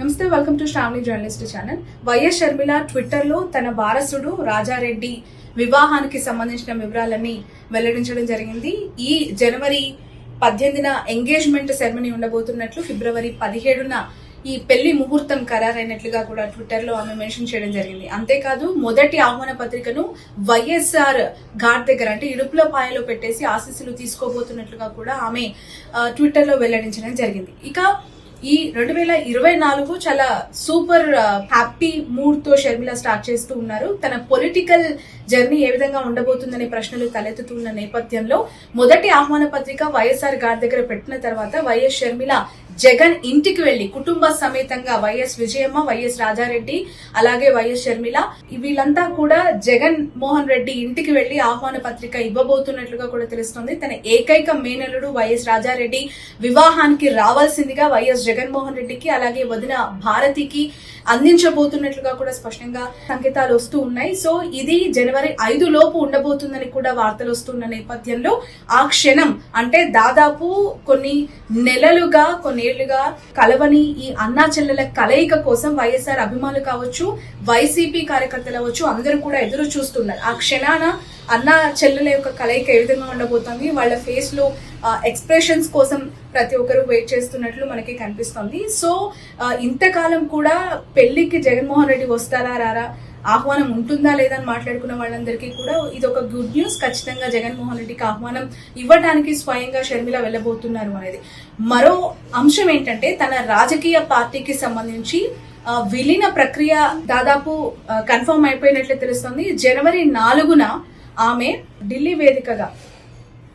నమస్తే welcome to Shravani journalist channel YS Sharmila ట్విట్టర్లో తన వారసుడు రాజారెడ్డి వివాహానికి సంబంధించిన వివరాలన్నీ వెల్లడించడం జరిగింది. ఈ జనవరి పద్దెనిమిదిన ఎంగేజ్మెంట్ సెరమనీ ఉండబోతున్నట్లు ఫిబ్రవరి పదిహేడున ఈ పెళ్ళి ముహూర్తం ఖరారైనట్లుగా కూడా ట్విట్టర్లో ఆమె మెన్షన్ చేయడం జరిగింది. అంతేకాదు మొదటి ఆహ్వాన పత్రికను వైఎస్ఆర్ ఘాట్ దగ్గర అంటే ఇడుపుల పాయలో పెట్టేసి ఆశీస్సులు తీసుకోబోతున్నట్లుగా కూడా ఆమె ట్విట్టర్లో వెల్లడించడం జరిగింది. ఇక ఈ రెండు వేల ఇరవై నాలుగు చాలా సూపర్ హ్యాపీ మూడ్తో షర్మిల స్టార్ట్ చేస్తూ ఉన్నారు. తన పొలిటికల్ జర్నీ ఏ విధంగా ఉండబోతుందనే ప్రశ్నలు తలెత్తుతున్న నేపథ్యంలో మొదటి ఆహ్వాన పత్రిక వైఎస్ఆర్ గారి దగ్గర పెట్టిన తర్వాత వైఎస్ షర్మిల జగన్ ఇంటికి వెళ్ళి కుటుంబ సమేతంగా వైఎస్ విజయమ్మ వైఎస్ రాజారెడ్డి అలాగే వైఎస్ షర్మిల వీళ్ళంతా కూడా జగన్ మోహన్ రెడ్డి ఇంటికి వెళ్ళి ఆహ్వాన పత్రిక ఇవ్వబోతున్నట్లుగా కూడా తెలుస్తోంది. తన ఏకైక మేనల్లుడు వైఎస్ రాజారెడ్డి వివాహానికి రావాల్సిందిగా వైఎస్ జగన్మోహన్ రెడ్డికి అలాగే వదిన భారతికి అందించబోతున్నట్లుగా కూడా స్పష్టంగా సంకేతాలు వస్తూ ఉన్నాయి. సో ఇది జనవరి ఐదు లోపు ఉండబోతుందని కూడా వార్తలు వస్తున్న నేపథ్యంలో ఆ క్షణం అంటే దాదాపు కొన్ని నెలలుగా కొన్ని ఏళ్ళుగా కలవని ఈ అన్నా చెల్లెల కలయిక కోసం వైఎస్ఆర్ అభిమానులు కావచ్చు వైసీపీ కార్యకర్తలు అవ్వచ్చు అందరూ కూడా ఎదురు చూస్తున్నారు. ఆ క్షణాన అన్న చెల్లెల యొక్క కలయిక ఏ విధంగా ఉండబోతోంది? వాళ్ళ ఫేస్లో ఎక్స్ప్రెషన్స్ కోసం ప్రతి ఒక్కరు వెయిట్ చేస్తున్నట్లు మనకి కనిపిస్తోంది. సో ఇంతకాలం కూడా పెళ్ళికి జగన్మోహన్ రెడ్డి వస్తారా రారా? ఆహ్వానం ఉంటుందా లేదా అని మాట్లాడుకున్న వాళ్ళందరికీ కూడా ఇది ఒక గుడ్ న్యూస్. ఖచ్చితంగా జగన్మోహన్ రెడ్డికి ఆహ్వానం ఇవ్వడానికి స్వయంగా షర్మిల వెళ్ళబోతున్నారు అనేది. మరో అంశం ఏంటంటే తన రాజకీయ పార్టీకి సంబంధించి విలీన ప్రక్రియ దాదాపు కన్ఫర్మ్ అయిపోయినట్లు తెలుస్తుంది. జనవరి నాలుగున ఆమె ఢిల్లీ వేదికగా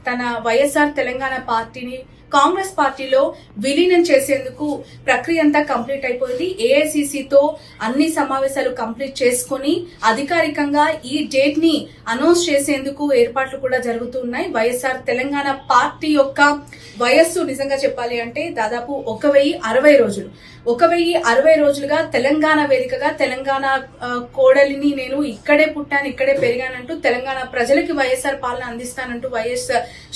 తన వైఎస్ఆర్ తెలంగాణ పార్టీని కాంగ్రెస్ పార్టీలో విలీనం చేసేందుకు ప్రక్రియ అంతా కంప్లీట్ అయిపోయింది. ఏఐసిసితో అన్ని సమావేశాలు కంప్లీట్ చేసుకుని అధికారికంగా ఈ డేట్ని అనౌన్స్ చేసేందుకు ఏర్పాట్లు కూడా జరుగుతున్నాయి. వైఎస్ఆర్ తెలంగాణ పార్టీ యొక్క వయస్సు నిజంగా చెప్పాలి అంటే దాదాపు ఒక వెయ్యి అరవై రోజులు. ఒక వెయ్యి అరవై రోజులుగా తెలంగాణ వేదికగా తెలంగాణ కోడలిని నేను ఇక్కడే పుట్టాను ఇక్కడే పెరిగానంటూ తెలంగాణ ప్రజలకి వైఎస్ఆర్ పాలన అందిస్తానంటూ వైఎస్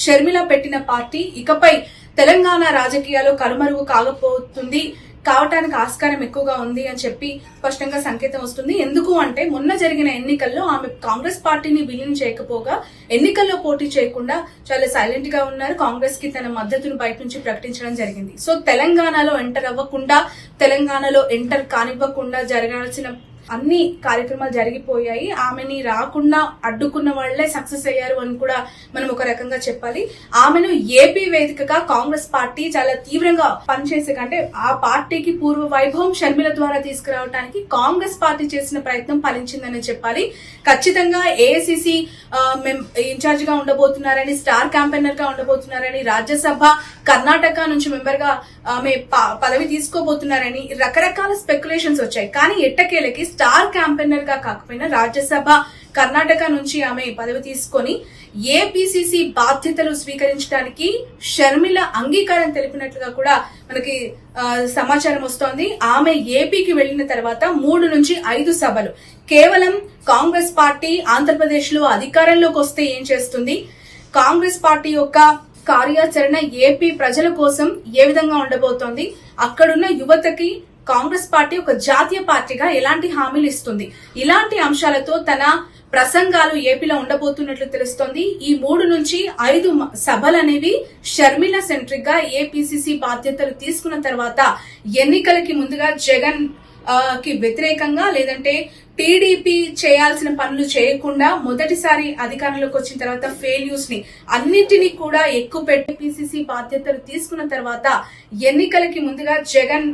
షర్మిల పెట్టిన పార్టీ. ఇకపై తెలంగాణ రాజకీయాలు కనుమరుగు కాకపోతుంది. కావటానికి ఆస్కారం ఎక్కువగా ఉంది అని చెప్పి స్పష్టంగా సంకేతం వస్తుంది. ఎందుకు అంటే మొన్న జరిగిన ఎన్నికల్లో ఆమె కాంగ్రెస్ పార్టీని విలీనం చేయకపోగా ఎన్నికల్లో పోటీ చేయకుండా చాలా సైలెంట్గా ఉన్నారు. కాంగ్రెస్కి తన మద్దతును బయట నుంచి ప్రకటించడం జరిగింది. సో తెలంగాణలో ఎంటర్ అవ్వకుండా తెలంగాణలో ఎంటర్ కానివ్వకుండా జరగాల్సిన అన్ని కార్యక్రమాలు జరిగిపోయాయి. ఆమెని రాకుండా అడ్డుకున్న వాళ్ళే సక్సెస్ అయ్యారు అని కూడా మనం ఒక రకంగా చెప్పాలి. ఆమెను ఏపీ వేదికగా కాంగ్రెస్ పార్టీ చాలా తీవ్రంగా పనిచేసే కంటే ఆ పార్టీకి పూర్వ వైభవం షర్మిల ద్వారా తీసుకురావడానికి కాంగ్రెస్ పార్టీ చేసిన ప్రయత్నం ఫలించిందని చెప్పాలి. ఖచ్చితంగా ఏఐసిసి ఇన్ఛార్జ్గా ఉండబోతున్నారని స్టార్ క్యాంపెయినర్గా ఉండబోతున్నారని రాజ్యసభ కర్ణాటక నుంచి మెంబర్గా ఆమె ప- పదవి తీసుకోబోతున్నారని రకరకాల స్పెక్యులేషన్స్ వచ్చాయి. కానీ ఎట్టకేలకి స్టార్ క్యాంపెయినర్గా కాకపోయినా రాజ్యసభ కర్ణాటక నుంచి ఆమె పదవి తీసుకొని ఏపీసీసీ బాధ్యతలు స్వీకరించడానికి షర్మిల అంగీకారం తెలిపినట్లుగా కూడా మనకి సమాచారం వస్తోంది. ఆమె ఏపీకి వెళ్ళిన తర్వాత మూడు నుంచి ఐదు సభలు. కేవలం కాంగ్రెస్ పార్టీ ఆంధ్రప్రదేశ్లో అధికారంలోకి వస్తే ఏం చేస్తుంది? కాంగ్రెస్ పార్టీ యొక్క కార్యాచరణ ఏపీ ప్రజల కోసం ఏ విధంగా ఉండబోతోంది? అక్కడున్న యువతకి కాంగ్రెస్ పార్టీ ఒక జాతీయ పార్టీగా ఎలాంటి హామీలు ఇస్తుంది? ఇలాంటి అంశాలతో తన ప్రసంగాలు ఏపీలో ఉండబోతున్నట్లు తెలుస్తోంది. ఈ మూడు నుంచి ఐదు సభలు అనేవి షర్మిల సెంట్రిక్గా ఏపీసీసీ బాధ్యతలు తీసుకున్న తర్వాత ఎన్నికలకి ముందుగా జగన్కి వ్యతిరేకంగా లేదంటే టీడీపీ చేయాల్సిన పనులు చేయకుండా మొదటిసారి అధికారంలోకి వచ్చిన తర్వాత ఫెయిల్యూస్ని అన్నింటినీ కూడా ఎక్కువ పెట్టి పిసిసి బాధ్యతలు తీసుకున్న తర్వాత ఎన్నికలకి ముందుగా జగన్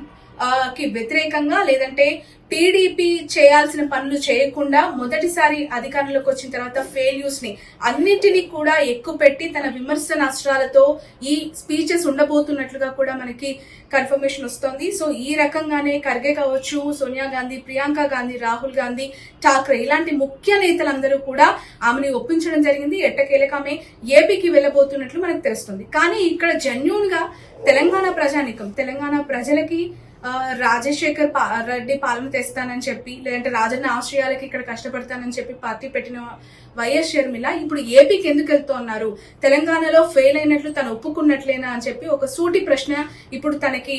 కి వ్యతిరేకంగా లేదంటే టీడీపీ చేయాల్సిన పనులు చేయకుండా మొదటిసారి అధికారంలోకి వచ్చిన తర్వాత ఫెయిల్యూర్స్ని అన్నింటినీ కూడా ఎక్కువ పెట్టి తన విమర్శ నష్టాలతో ఈ స్పీచెస్ ఉండబోతున్నట్లుగా కూడా మనకి కన్ఫర్మేషన్ వస్తుంది. సో ఈ రకంగానే ఖర్గే కావచ్చు సోనియా గాంధీ ప్రియాంక గాంధీ రాహుల్ గాంధీ ఠాక్రే ఇలాంటి ముఖ్య నేతలందరూ కూడా ఆమెని ఒప్పించడం జరిగింది. ఎట్టకేలకు ఆమె ఏపీకి వెళ్ళబోతున్నట్లు మనకు తెలుస్తుంది. కానీ ఇక్కడ జెన్యున్గా తెలంగాణ ప్రజానికం తెలంగాణ ప్రజలకి రాజశేఖర్ రెడ్డి పాలన తెస్తానని చెప్పి లేదంటే రాజన్న ఆశ్రయాలకి ఇక్కడ కష్టపడతానని చెప్పి పార్టీ పెట్టిన వైఎస్ షర్మిల ఇప్పుడు ఏపీకి ఎందుకు వెళ్తున్నారు? తెలంగాణలో ఫెయిల్ అయినట్లు తను ఒప్పుకున్నట్లేనా అని చెప్పి ఒక సూటి ప్రశ్న ఇప్పుడు తనకి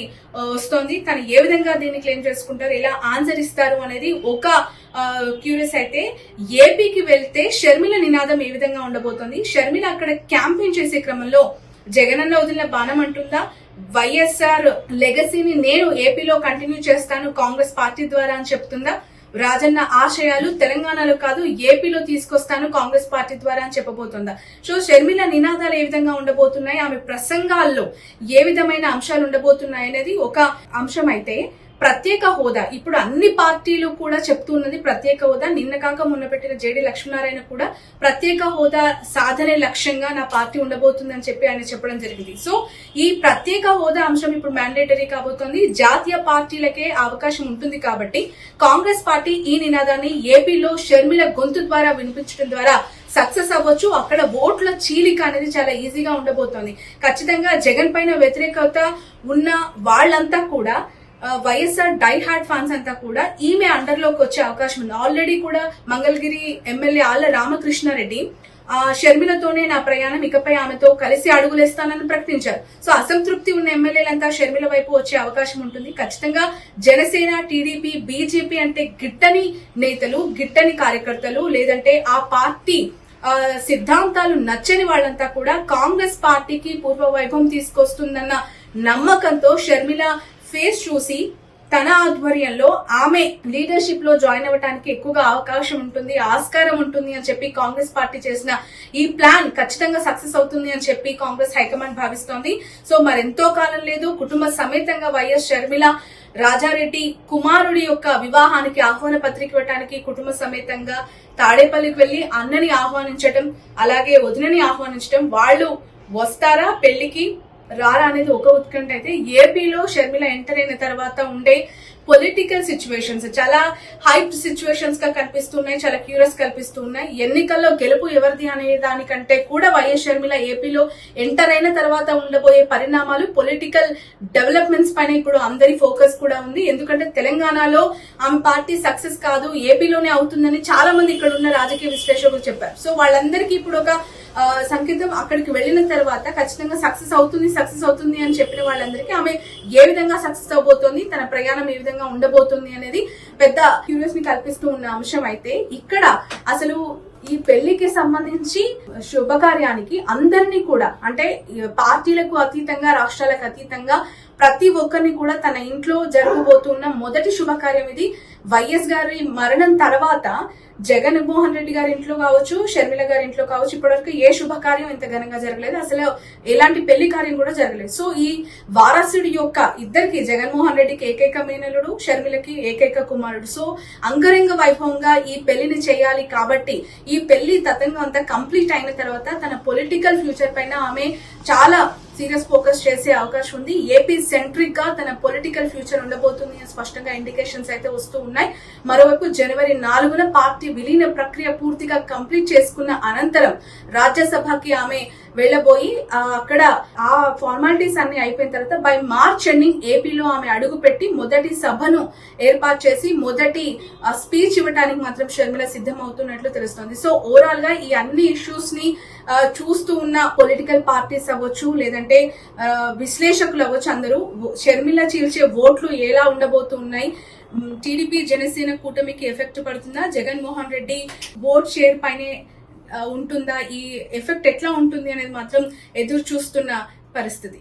వస్తోంది. తను ఏ విధంగా దీన్ని క్లెయిమ్ చేసుకుంటారు? ఎలా ఆన్సర్ ఇస్తారు అనేది ఒక క్యూరియస్ అయితే ఏపీకి వెళ్తే షర్మిల నినాదం ఏ విధంగా ఉండబోతోంది? షర్మిల అక్కడ క్యాంపెయిన్ చేసే క్రమంలో జగనన్న వదిలిన బాణం అంటుందా? వైఎస్ఆర్ లెగసీని నేను ఏపీలో కంటిన్యూ చేస్తాను కాంగ్రెస్ పార్టీ ద్వారా అని చెప్తుందా? రాజన్న ఆశయాలు తెలంగాణలో కాదు ఏపీలో తీసుకొస్తాను కాంగ్రెస్ పార్టీ ద్వారా అని చెప్పబోతుందా? సో షర్మిల నినాదాలు ఏ విధంగా ఉండబోతున్నాయి? ఆమె ప్రసంగాల్లో ఏ విధమైన అంశాలు ఉండబోతున్నాయి అనేది ఒక అంశం అయితే ప్రత్యేక హోదా. ఇప్పుడు అన్ని పార్టీలు కూడా చెప్తున్నది ప్రత్యేక హోదా. నిన్న కాక మొన్న పెట్టిన జేడి లక్ష్మీనారాయణ కూడా ప్రత్యేక హోదా సాధనే లక్ష్యంగా నా పార్టీ ఉండబోతుందని చెప్పి ఆయన చెప్పడం జరిగింది. సో ఈ ప్రత్యేక హోదా అంశం ఇప్పుడు మ్యాండేటరీ కాబోతోంది. జాతీయ పార్టీలకే అవకాశం ఉంటుంది కాబట్టి కాంగ్రెస్ పార్టీ ఈ నినాదాన్ని ఏపీలో షర్మిల గొంతు ద్వారా వినిపించడం ద్వారా సక్సెస్ అవ్వచ్చు. అక్కడ ఓట్ల చీలిక అనేది చాలా ఈజీగా ఉండబోతోంది. ఖచ్చితంగా జగన్ పైన వ్యతిరేకత ఉన్న వాళ్ళంతా కూడా వైఎస్ఆర్ డై హార్డ్ ఫ్యాన్స్ అంతా కూడా ఈమె అండర్లోకి వచ్చే అవకాశం ఉంది. ఆల్రెడీ కూడా మంగళగిరి ఎమ్మెల్యే ఆళ్ళ రామకృష్ణారెడ్డి ఆ షర్మిలతోనే నా ప్రయాణం ఇకపై ఆమెతో కలిసి అడుగులేస్తానని ప్రకటించారు. సో అసంతృప్తి ఉన్న ఎమ్మెల్యేలంతా షర్మిల వైపు వచ్చే అవకాశం ఉంటుంది. ఖచ్చితంగా జనసేన టీడీపీ బీజేపీ అంటే గిట్టని నేతలు గిట్టని కార్యకర్తలు లేదంటే ఆ పార్టీ సిద్ధాంతాలు నచ్చని వాళ్ళంతా కూడా కాంగ్రెస్ పార్టీకి పూర్వ వైభవం తీసుకొస్తుందన్న నమ్మకంతో షర్మిల ఫేస్ చూసి తన ఆధ్వర్యంలో ఆమె లీడర్షిప్లో జాయిన్ అవ్వడానికి ఎక్కువగా అవకాశం ఉంటుంది ఆస్కారం ఉంటుంది అని చెప్పి కాంగ్రెస్ పార్టీ చేసిన ఈ ప్లాన్ ఖచ్చితంగా సక్సెస్ అవుతుంది అని చెప్పి కాంగ్రెస్ హైకమాండ్ భావిస్తోంది. సో మరెంతో కాలం లేదు కుటుంబ సమేతంగా వైఎస్ షర్మిల రాజారెడ్డి కుమారుడి యొక్క వివాహానికి ఆహ్వాన పత్రిక ఇవ్వటానికి కుటుంబ సమేతంగా తాడేపల్లికి వెళ్ళి అన్నని ఆహ్వానించటం అలాగే వదినని ఆహ్వానించటం వాళ్ళు వస్తారా పెళ్ళికి? రారా అనేది ఒక ఉత్కంఠ అయితే ఏపీలో షర్మిల ఎంటర్ అయిన తర్వాత ఉండే పొలిటికల్ సిచ్యువేషన్స్ చాలా హైప్ సిచ్యువేషన్స్గా కనిపిస్తున్నాయి చాలా క్యూరియస్ కనిపిస్తున్నాయి. ఎన్నికల్లో గెలుపు ఎవరిది అనే దానికంటే కూడా వైఎస్ షర్మిల ఏపీలో ఎంటర్ అయిన తర్వాత ఉండబోయే పరిణామాలు పొలిటికల్ డెవలప్మెంట్స్ పైన ఇప్పుడు అందరి ఫోకస్ కూడా ఉంది. ఎందుకంటే తెలంగాణలో ఆమె పార్టీ సక్సెస్ కాదు ఏపీలోనే అవుతుందని చాలా మంది ఇక్కడ ఉన్న రాజకీయ విశ్లేషకులు చెప్పారు. సో వాళ్ళందరికీ ఇప్పుడు ఒక సంకేతం అక్కడికి వెళ్ళిన తర్వాత ఖచ్చితంగా సక్సెస్ అవుతుంది సక్సెస్ అవుతుంది అని చెప్పిన వాళ్ళందరికీ ఆమె ఏ విధంగా సక్సెస్ అవబోతోంది తన ప్రయాణం ఏ విధంగా ఉండబోతుంది అనేది పెద్ద క్యూరియస్ని కల్పిస్తూ ఉన్న అంశం అయితే ఇక్కడ అసలు ఈ పెళ్ళికి సంబంధించి శుభకార్యానికి అందరినీ కూడా అంటే పార్టీలకు అతీతంగా రాష్ట్రాలకు అతీతంగా ప్రతి ఒక్కరిని కూడా తన ఇంట్లో జరగబోతున్న మొదటి శుభకార్యం ఇది. వైఎస్ గారి మరణం తర్వాత జగన్మోహన్ రెడ్డి గారి ఇంట్లో కావచ్చు షర్మిల గారి ఇంట్లో కావచ్చు ఇప్పటివరకు ఏ శుభకార్యం ఇంత ఘనంగా జరగలేదు. అసలు ఎలాంటి పెళ్ళి కార్యం కూడా జరగలేదు. సో ఈ వారసుడి యొక్క ఇద్దరికి జగన్మోహన్ రెడ్డికి ఏకైక మేనలుడు షర్మిలకి ఏకైక కుమారుడు. సో అంగరంగ వైభవంగా ఈ పెళ్ళిని చేయాలి కాబట్టి ఈ పెళ్ళి తతంగం అంతా కంప్లీట్ అయిన తర్వాత తన పొలిటికల్ ఫ్యూచర్ పైన ఆమె చాలా సీరియస్ ఫోకస్ చేసే అవకాశం ఉంది. ఏపీ సెంట్రిక్గా తన పొలిటికల్ ఫ్యూచర్ ఉండబోతుంది అని స్పష్టంగా ఇండికేషన్స్ అయితే వస్తూ ఉన్నాయి. మరోవైపు జనవరి నాలుగున పార్టీ విలీన ప్రక్రియ పూర్తిగా కంప్లీట్ చేసుకున్న అనంతరం రాజ్యసభకి ఆమె వెళ్ళబోయి అక్కడ ఆ ఫార్మాలిటీస్ అన్ని అయిపోయిన తర్వాత బై మార్చ్ ఎండింగ్ ఏపీలో ఆమె అడుగు పెట్టి మొదటి సభను ఏర్పాటు చేసి మొదటి స్పీచ్ ఇవ్వడానికి మాత్రం షర్మిల సిద్ధం అవుతున్నట్లు తెలుస్తోంది. సో ఓవరాల్గా ఈ అన్ని ఇష్యూస్ని చూస్తూ ఉన్న పొలిటికల్ పార్టీస్ అవ్వచ్చు లేదంటే విశ్లేషకులు అవ్వచ్చు అందరూ. షర్మిల చీల్చే ఓట్లు ఎలా ఉండబోతున్నాయి? టీడీపీ జనసేన కూటమికి ఎఫెక్ట్ పడుతుందా? జగన్మోహన్ రెడ్డి ఓట్ షేర్ పైనే ఉంటుందా? ఈ ఎఫెక్ట్ ఎట్లా ఉంటుంది అనేది మాత్రం ఎదురు చూస్తున్న పరిస్థితి.